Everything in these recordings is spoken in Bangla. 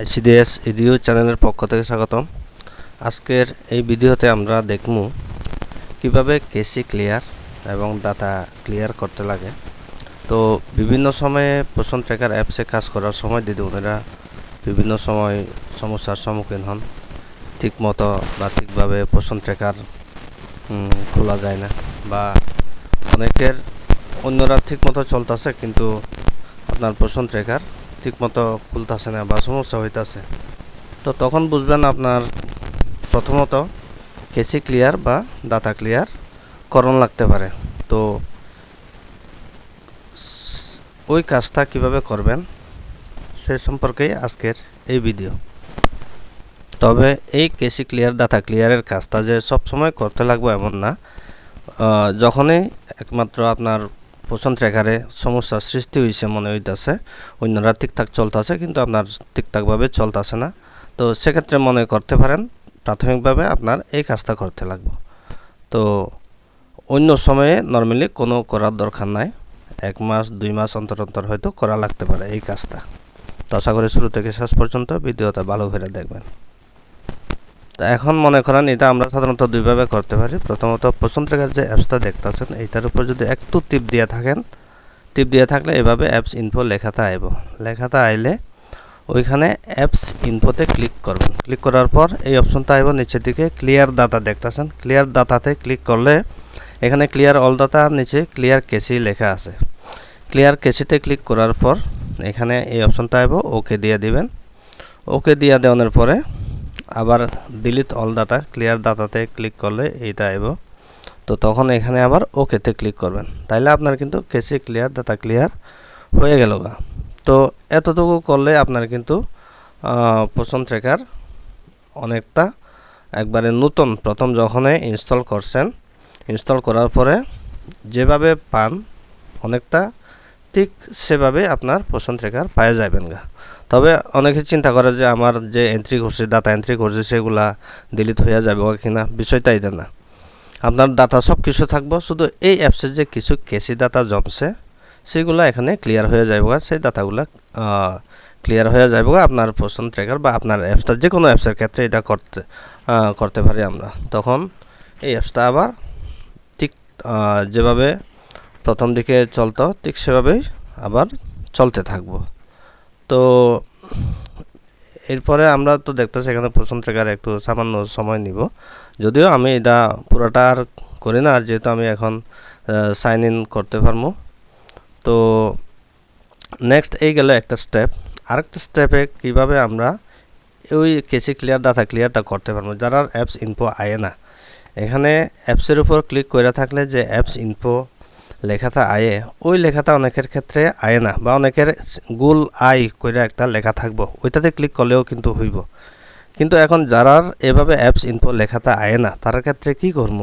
আইসিডিএস ইডিও চ্যানেলের পক্ষ থেকে স্বাগতম। আজকের এই ভিডিওতে আমরা দেখব কীভাবে কেসি ক্লিয়ার এবং ডাটা ক্লিয়ার করতে লাগে। তো বিভিন্ন সময়ে পোষণ ট্র্যাকার অ্যাপসে কাজ করার সময় দিদিমণিরা বিভিন্ন সময় সমস্যার সম্মুখীন হন। ঠিকমতো বা ঠিকভাবে পোষণ ট্র্যাকার খোলা যায় না বা অনেকের অন্যরা ঠিকমতো চলতেছে, কিন্তু আপনার পোষণ ট্র্যাকার ঠিকমতো খুলতেছে না বা সমস্যা হইতাছে। তো তখন বুঝবেন আপনার প্রথমত কেসি ক্লিয়ার বা ডাটা ক্লিয়ার করণ লাগতে পারে। তো ওই কাজটা কীভাবে করবেন সে সম্পর্কেই আজকের এই ভিডিও তবে এই কেসি ক্লিয়ার ডাটা ক্লিয়ারের কাজটা যে সব সময় করতে লাগবে এমন না। যখনই একমাত্র আপনার পোষণ ট্র্যাকারে সমস্যা সৃষ্টি হয়েছে মনে হইতেছে। অন্যরা ঠিকঠাক চলতেছে কিন্তু আপনার ঠিকঠাকভাবে চলতেছে না। তো সেক্ষেত্রে মনে করতে পারেন, প্রাথমিকভাবে আপনার এই কাজটা করতে লাগবে। তো অন্য সময়ে নর্মালি কোনো করার দরকার নাই। এক মাস, দুই মাস অন্তর অন্তর হয়তো করা লাগতে পারে এই কাজটা। তো আশা করি শুরু থেকে শেষ পর্যন্ত ভিডিওটা ভালো করে দেখবেন। এখন মনে করেন এটা আমরা সাধারণত দুইভাবে করতে পারি। প্রথমত পছন্দ রেখার যে অ্যাপসটা দেখতেছেন, এইটার উপর যদি একটু টিপ দিয়ে থাকেন, টিপ দিয়ে থাকলে এভাবে অ্যাপস ইনফো লেখাতে আইব। লেখাতে আইলে ওইখানে অ্যাপস ইনফোতে ক্লিক করবেন। ক্লিক করার পর এই অপশনটা আইব নিচের দিকে ক্লিয়ার ডাটা দেখতেছেন। ক্লিয়ার ডাটাতে ক্লিক করলে এখানে ক্লিয়ার অল ডাটা নিচে ক্লিয়ার কেসি লেখা আছে। ক্লিয়ার কেসিতে ক্লিক করার পর এখানে এই অপশনটা আইব ওকে দিয়ে দিবেন। ওকে দিয়ে দেওয়ানোর পরে আবার ডিলিট অল ডাটা ক্লিয়ার ডাটাতে ক্লিক করলে এইটা আইব। তো তখন এখানে আবার ওকেতে ক্লিক করবেন। তাইলে আপনার কিন্তু কেসি ক্লিয়ার ডাটা ক্লিয়ার হয়ে গেল গা। তো এতটুকু করলে আপনার কিন্তু পোষণ ট্রেকার অনেকটা একবারে নতুন। প্রথম যখনই ইনস্টল করছেন ইনস্টল করার পরে যেভাবে পান, অনেকটা ঠিক সেভাবে আপনার পোষণ ট্র্যাকার পাওয়া যাবেন গা। তবে অনেকে চিন্তা করে যে আমার যে এন্ট্রি করছে ডাটা এন্ট্রি করছে সেগুলা ডিলিট হয়ে যাবে কিনা বিষয়টা এটা না। আপনার ডাটা সব কিছু থাকব, শুধু এই অ্যাপসে যে কিছু কেসি ডাটা জমছে, সেগুলো এখানে ক্লিয়ার হয়ে যাবে সেই ডাটাগুলো ক্লিয়ার হয়ে যাবে আপনার পোষণ ট্র্যাকার বা আপনার অ্যাপসটা যে কোনো অ্যাপসের ক্ষেত্রে এটা করতে করতে পারি আমরা। তখন এই অ্যাপসটা আবার ঠিক যেভাবে প্রথম দিকে চলতো, ঠিক সেভাবেই আবার চলতে থাকব। তো এরপরে আমরা তো দেখতেছি এখানে পোষণ ট্র্যাকার একটু সামান্য সময় নিব। যদিও আমি এটা পুরোটা আর করি না, আর যেহেতু আমি এখন সাইন ইন করতে পারব। তো নেক্সট এই গেল একটা স্টেপ আরেকটা স্টেপে কীভাবে আমরা ওই কেসি ক্লিয়ার ডাটা ক্লিয়ারটা করতে পারব? যারা অ্যাপস ইনফো আয় না, এখানে অ্যাপসের উপর ক্লিক করে থাকলে যে অ্যাপস ইনফো লেখাটা আয়ে, ওই লেখাটা অনেকের ক্ষেত্রে আয়ে না বা অনেকের গুল আই করে একটা লেখা থাকব, ওইটাতে ক্লিক করলেও কিন্তু হইব। কিন্তু এখন যারার এভাবে অ্যাপস ইনফো লেখাটা আয়ে না, তার ক্ষেত্রে কি করব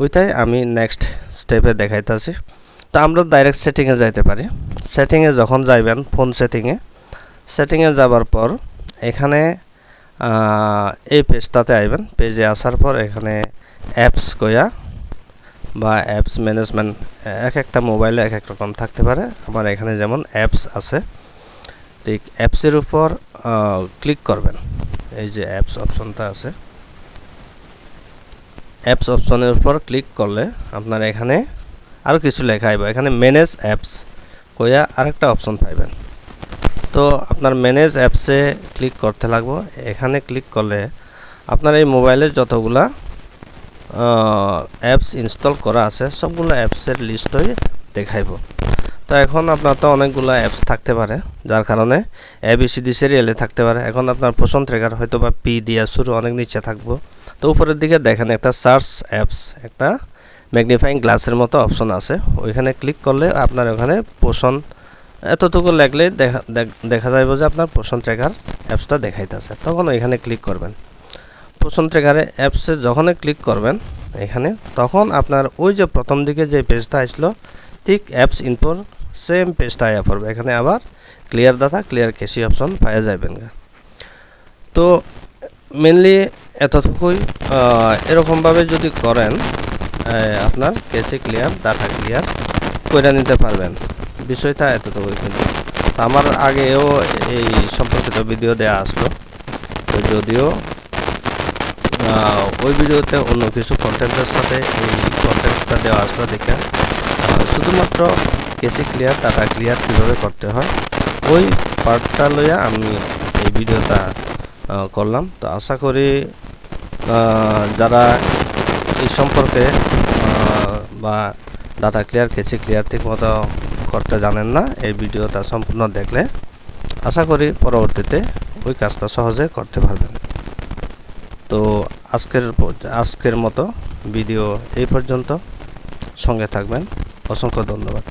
ওইটাই আমি নেক্সট স্টেপে দেখাইতেছি। তো আমরা ডাইরেক্ট সেটিংয়ে যাইতে পারি। সেটিংয়ে যখন যাইবেন ফোন সেটিংয়ে সেটিংয়ে যাবার পর এখানে এই পেজটাতে আইবেন। পেজে আসার পর এখানে অ্যাপস কয়া বা অ্যাপস ম্যানেজমেন্ট এক একটা মোবাইলে এক এক রকম থাকতে পারে। আমার এখানে যেমন অ্যাপস আছে, ঠিক অ্যাপসের উপর ক্লিক করবেন। এই যে অ্যাপস অপশনটা আছে। অ্যাপস অপশনের উপর ক্লিক করলে আপনার এখানে আরও কিছু লেখা আইব। এখানে ম্যানেজ অ্যাপস কইয়া আরেকটা অপশন পাইবেন। তো আপনার ম্যানেজ অ্যাপসে ক্লিক করতে লাগবো। এখানে ক্লিক করলে আপনার এই মোবাইলের যতগুলা অ্যাপস ইনস্টল করা আছে, সবগুলো অ্যাপসের লিস্টই দেখাইব। তো এখন আপনার তো অনেকগুলো অ্যাপস থাকতে পারে, যার কারণে এ এবিসিডি সিরিয়ালে থাকতে পারে। এখন আপনার পোষণ ট্রেকার হয়তো বা পি দিয়া শুরু অনেক নিচে থাকব। তো উপরের দিকে দেখেন একটা সার্চ অ্যাপস একটা ম্যাগনিফাইং গ্লাসের মতো অপশন আছে। ওইখানে ক্লিক করলে আপনার ওখানে পোষণ এতটুকু লাগলে দেখা, দেখ- দেখা যাইব যে আপনার পোষণ ট্রেকার অ্যাপসটা দেখাইতেছে। তখন ওইখানে ক্লিক করবেন। পোষণ ট্রেকারে অ্যাপসে যখনই ক্লিক করবেন এখানে, তখন আপনার ওই যে প্রথম দিকে যে পেজটা আসলো, ঠিক অ্যাপস ইনফোর সেম পেজটা আয়া পড়বে এখানে আবার clear data, clear cache option পাওয়া যাবেন তো মেনলি এতটুকুই এরকমভাবে যদি করেন আপনার কেসি ক্লিয়ার, ডাটা ক্লিয়ার করে নিতে পারবেন। বিষয়টা এতটুকুই কিন্তু। আমার আগেও এই সম্পর্কিত ভিডিও দেওয়া আসলো। তো যদিও ওই ভিডিওতে অন্য কিছু কন্টেন্টের সাথে এই কন্টেন্টসটা দেওয়া আসলো দেখে। শুধুমাত্র কেসি ক্লিয়ার ডাটা ক্লিয়ার কীভাবে করতে হয়, ওই পার্টটা লইয়া আমি এই ভিডিওটা করলাম। তো আশা করি যারা এই সম্পর্কে বা ডাটা ক্লিয়ার কেসি ক্লিয়ার ঠিক মতো করতে জানেন না, এই ভিডিওটা সম্পূর্ণ দেখলে, আশা করি পরবর্তীতে ওই কাজটা সহজে করতে পারবেন। তো আজকের আজকের মতো ভিডিও এই পর্যন্ত। সঙ্গে থাকবেন। অসংখ্য ধন্যবাদ।